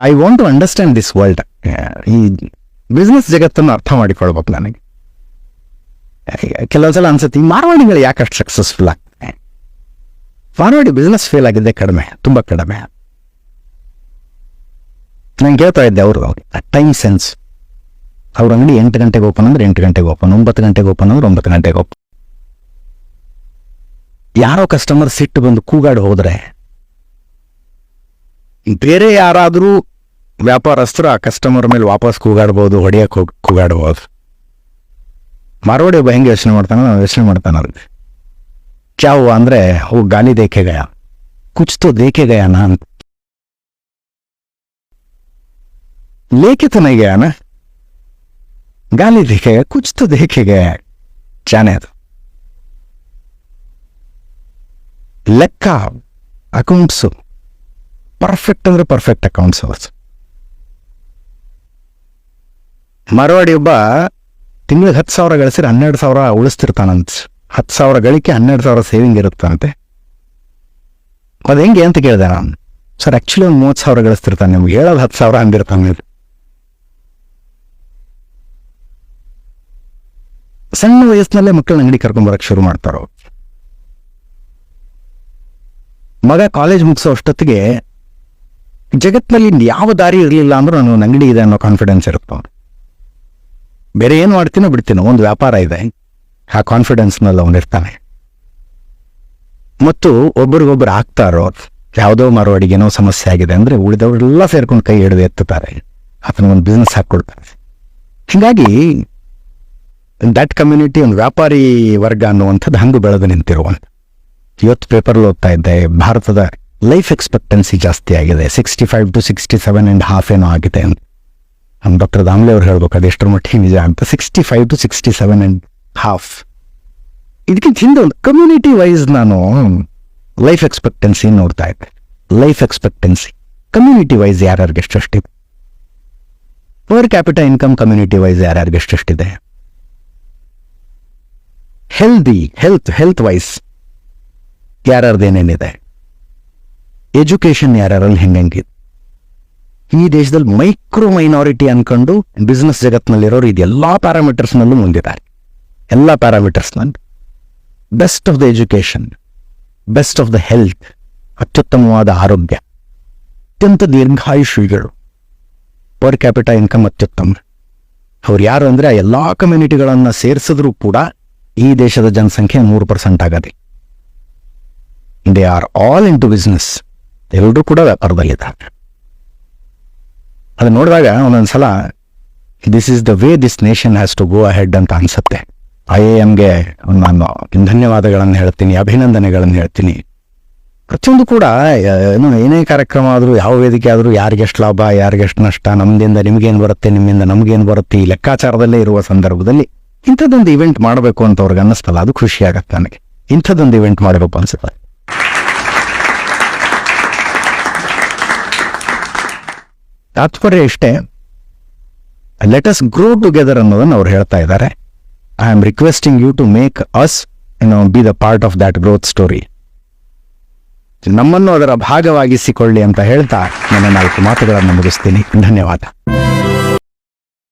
I want to understand this world ಈ business ಜಗತ್ತನ್ನು ಅರ್ಥ ಮಾಡಿಕೊಳ್ಬೇಕು ನನಗೆ. ಕೆಲವೊಂದ್ಸಲ ಅನ್ಸುತ್ತೆ, ಈ ಮಾರ್ವಾಡಿಗಳು ಯಾಕೆ ಅಷ್ಟು ಸಕ್ಸಸ್ಫುಲ್ ಆಗ್ತದೆ ಮಾರವಾಡಿ ಬಿಸ್ನೆಸ್ ಫೇಲ್ ಆಗಿದ್ದೆ ಕಡಿಮೆ, ತುಂಬ ಕಡಿಮೆ. ನಾನು ಕೇಳ್ತಾ ಇದ್ದೆ ಅವರು ಟೈಮ್ ಸೆನ್ಸ್ ಅವ್ರ ಅಂಗಡಿ ಎಂಟು ಗಂಟೆಗೆ ಓಪನ್ ಅಂದ್ರೆ ಎಂಟು ಗಂಟೆಗೆ ಓಪನ್ ಒಂಬತ್ತು ಗಂಟೆಗೆ ಓಪನ್ ಅಂದ್ರೆ ಒಂಬತ್ತು ಗಂಟೆಗೆ ಓಪನ್ ಯಾರೋ ಕಸ್ಟಮರ್ ಸಿಟ್ಟು ಬಂದು ಕೂಗಾಡಿ ಹೋದ್ರೆ, ಬೇರೆ ಯಾರಾದರೂ ವ್ಯಾಪಾರಸ್ಥರು ಆ ಕಸ್ಟಮರ್ ಮೇಲೆ ವಾಪಸ್ ಕೂಗಾಡ್ಬೋದು ಹೊಡೆಯಕ್ಕೆ ಹೋಗಿ ಕೂಗಾಡ್ಬೋದು ಮಾರ್ವಾಡಿ ಒಬ್ಬ ಹೆಂಗೆ ಯೋಚನೆ ಮಾಡ್ತಾನೆ ನಾವು ಯೋಚನೆ ಮಾಡ್ತಾನೆ ಅವ್ರಿಗೆ ಕ್ಯಾವು ಅಂದರೆ ಓ ಗಾಲಿ ದೇಖೆ ಗಯ ಕುಚ್ ತೋ ದೇಖೆ ಗಯ ನಾನ್ लेके तो नहीं गया ना गाली देखेगा कुछ तो देखे गया जाने तो ಲೆಕ್ಕ ಅಕೌಂಟ್ಸು ಪರ್ಫೆಕ್ಟ್ ಅಂದರೆ ಪರ್ಫೆಕ್ಟ್ ಅಕೌಂಟ್ಸ್ ಅವತ್ತು ಮರವಾಡಿ ಒಬ್ಬ ತಿಂಗಳಿಗೆ ಹತ್ತು ಸಾವಿರ ಗಳಿಸಿದ್ರೆ ಹನ್ನೆರಡು ಸಾವಿರ ಉಳಿಸ್ತಿರ್ತಾನಂತ. ಹತ್ತು ಸಾವಿರ ಗಳಿಕೆ ಹನ್ನೆರಡು ಸಾವಿರ ಸೇವಿಂಗ್ ಇರುತ್ತಂತೆ. ಅದು ಹೆಂಗೆ ಅಂತ ಕೇಳಿದೆ ನಾನು. ಸರ್ ಆ್ಯಕ್ಚುಲಿ ಒಂದು ಮೂವತ್ತು ಸಾವಿರ ಗಳಿಸ್ತಿರ್ತಾನೆ. ನಿಮ್ಗೆ ಹೇಳೋದು ಹತ್ತು ಸಾವಿರ ಅಂದಿರ್ತಾನೆ ಸಣ್ಣ ವಯಸ್ಸಿನಲ್ಲೇ ಮಕ್ಕಳನ್ನ ಅಂಗಡಿ ಕರ್ಕೊಂಬರಕ್ಕೆ ಶುರು ಮಾಡ್ತಾರೋ. ಮಗ ಕಾಲೇಜ್ ಮುಗಿಸೋ ಅಷ್ಟೊತ್ತಿಗೆ ಜಗತ್ತಿನಲ್ಲಿ ಯಾವ ದಾರಿ ಇರಲಿಲ್ಲ ಅಂದ್ರೂ ನಾನು ಅಂಗಡಿ ಇದೆ ಅನ್ನೋ ಕಾನ್ಫಿಡೆನ್ಸ್ ಇರುತ್ತೆ ಅವ್ನು. ಬೇರೆ ಏನು ಮಾಡ್ತೀನೋ ಬಿಡ್ತೀನೋ, ಒಂದು ವ್ಯಾಪಾರ ಇದೆ. ಆ ಕಾನ್ಫಿಡೆನ್ಸ್ನಲ್ಲಿ ಅವನು ಇರ್ತಾನೆ. ಮತ್ತು ಒಬ್ರಿಗೊಬ್ರು ಆಗ್ತಾರೋ ಯಾವುದೋ ಮಾರುವಾಡಿಗೇನೋ ಸಮಸ್ಯೆ ಆಗಿದೆ ಅಂದ್ರೆ ಉಳಿದವರೆಲ್ಲ ಸೇರ್ಕೊಂಡು ಕೈ ಹಿಡಿದು ಎತ್ತುತ್ತಾರೆ. ಒಂದು ಬಿಸ್ನೆಸ್ ಹಾಕ್ಕೊಳ್ತಾರೆ ಹೀಗಾಗಿ ದಟ್ ಕಮ್ಯುನಿಟಿ ಒಂದು ವ್ಯಾಪಾರಿ ವರ್ಗ ಅನ್ನುವಂಥದ್ದು ಹಂಗೆ ಬೆಳೆದು ನಿಂತಿರುವಂಥ ಇವತ್ತು ಪೇಪರ್ಲ್ಲಿ ಓದ್ತಾ ಇದ್ದೆ, ಭಾರತದ ಲೈಫ್ ಎಕ್ಸ್ಪೆಕ್ಟೆನ್ಸಿ ಜಾಸ್ತಿ ಆಗಿದೆ sixty five to sixty seven and half ಏನೋ ಆಗಿದೆ ಅಂತ. ನಮ್ಮ ಡಾಕ್ಟರ್ ದಾಮ್ಲೆ ಅವ್ರು ಹೇಳ್ಬೇಕು ಅದು ಎಷ್ಟರ ಮಟ್ಟಿಗೆ ನಿಜ ಅಂತ sixty five to sixty seven and half ಇದಕ್ಕಿಂತ ಹಿಂದೆ ಒಂದು ಕಮ್ಯುನಿಟಿ ವೈಸ್ ನಾನು ಲೈಫ್ ಎಕ್ಸ್ಪೆಕ್ಟೆನ್ಸಿ ನೋಡ್ತಾ ಇದ್ದೆ ಲೈಫ್ ಎಕ್ಸ್ಪೆಕ್ಟೆನ್ಸಿ ಕಮ್ಯುನಿಟಿ ವೈಸ್ ಯಾರ್ಯಾರಿಗೆ ಎಷ್ಟೆಷ್ಟಿದೆ per capital income community wise ಯಾರ್ಯಾರಿಗೆ ಎಷ್ಟೆಷ್ಟಿದೆ ಹೆಲ್ದಿ ಹೆಲ್ತ್ ಹೆಲ್ತ್ ವೈಸ್ ಯಾರ್ಯಾರ್ದೇನೇನಿದೆ ಎಜುಕೇಶನ್ ಯಾರ್ಯಾರಲ್ಲಿ ಹೆಂಗಂಗಿದೆ ಈ ದೇಶದಲ್ಲಿ ಮೈಕ್ರೋ ಮೈನಾರಿಟಿ ಅನ್ಕೊಂಡು ಬಿಸ್ನೆಸ್ ಜಗತ್ನಲ್ಲಿರೋರು ಇದು ಎಲ್ಲ ಪ್ಯಾರಾಮೀಟರ್ಸ್ನಲ್ಲೂ ಮುಂದಿದ್ದಾರೆ. ಎಲ್ಲ ಪ್ಯಾರಾಮೀಟರ್ಸ್ನಲ್ಲಿ best of the education best of the health ಅತ್ಯುತ್ತಮವಾದ ಆರೋಗ್ಯ, ಅತ್ಯಂತ ದೀರ್ಘಾಯುಷಿಗಳು ಪರ್ ಕ್ಯಾಪಿಟಲ್ ಇನ್ಕಮ್ ಅತ್ಯುತ್ತಮ. ಅವ್ರು ಯಾರು ಅಂದರೆ ಆ ಎಲ್ಲ ಕಮ್ಯುನಿಟಿಗಳನ್ನು ಸೇರಿಸಿದ್ರೂ ಕೂಡ ಈ ದೇಶದ ಜನಸಂಖ್ಯೆ ಮೂರು ಪರ್ಸೆಂಟ್ ಆಗದೆ they are all into business ಎಲ್ಲರೂ ಕೂಡ ವ್ಯಾಪಾರದಲ್ಲಿದ್ದಾರೆ. ಅದು ನೋಡಿದಾಗ ಒಂದೊಂದ್ಸಲ this is the way this nation has to go ahead ಅಂತ ಅನ್ಸುತ್ತೆ. ಐ ಎ ಎಮ್ಗೆ ನಾನು ಧನ್ಯವಾದಗಳನ್ನು ಹೇಳ್ತೀನಿ, ಅಭಿನಂದನೆಗಳನ್ನು ಹೇಳ್ತೀನಿ. ಪ್ರತಿಯೊಂದು ಕೂಡ ಏನು, ಏನೇ ಕಾರ್ಯಕ್ರಮ ಆದರೂ, ಯಾವ ವೇದಿಕೆ ಆದರೂ ಯಾರಿಗೆಷ್ಟು ಲಾಭ, ಯಾರಿಗೆಷ್ಟು ನಷ್ಟ, ನಮ್ದಿಂದ ನಿಮಗೇನು ಬರುತ್ತೆ, ನಿಮ್ಮಿಂದ ನಮಗೇನು ಬರುತ್ತೆ, ಈ ಲೆಕ್ಕಾಚಾರದಲ್ಲೇ ಇರುವ ಸಂದರ್ಭದಲ್ಲಿ ಇಂಥದ್ದೊಂದು ಇವೆಂಟ್ ಮಾಡಬೇಕು ಅಂತ ಅವ್ರಿಗೆ ಅನ್ನಿಸ್ತಲ್ಲ ಅದು ಖುಷಿ ಆಗತ್ತೆ ನನಗೆ. ಇಂಥದ್ದೊಂದು ಇವೆಂಟ್ ಮಾಡಬೇಕು ಅನ್ಸುತ್ತೆ. ತಾತ್ಪರ್ಯ ಇಷ್ಟೇ. ಲೆಟ್ ಅಸ್ ಗ್ರೋ ಟುಗೆದರ್ ಅನ್ನೋದನ್ನು ಅವ್ರು ಹೇಳ್ತಾ ಇದ್ದಾರೆ. I am requesting you to make us you know be the part of that growth story ನಮ್ಮನ್ನು ಅದರ ಭಾಗವಾಗಿಸಿಕೊಳ್ಳಿ ಅಂತ ಹೇಳ್ತಾ ನನ್ನ ನಾಲ್ಕು ಮಾತುಗಳನ್ನು ಮುಗಿಸ್ತೀನಿ. ಧನ್ಯವಾದ.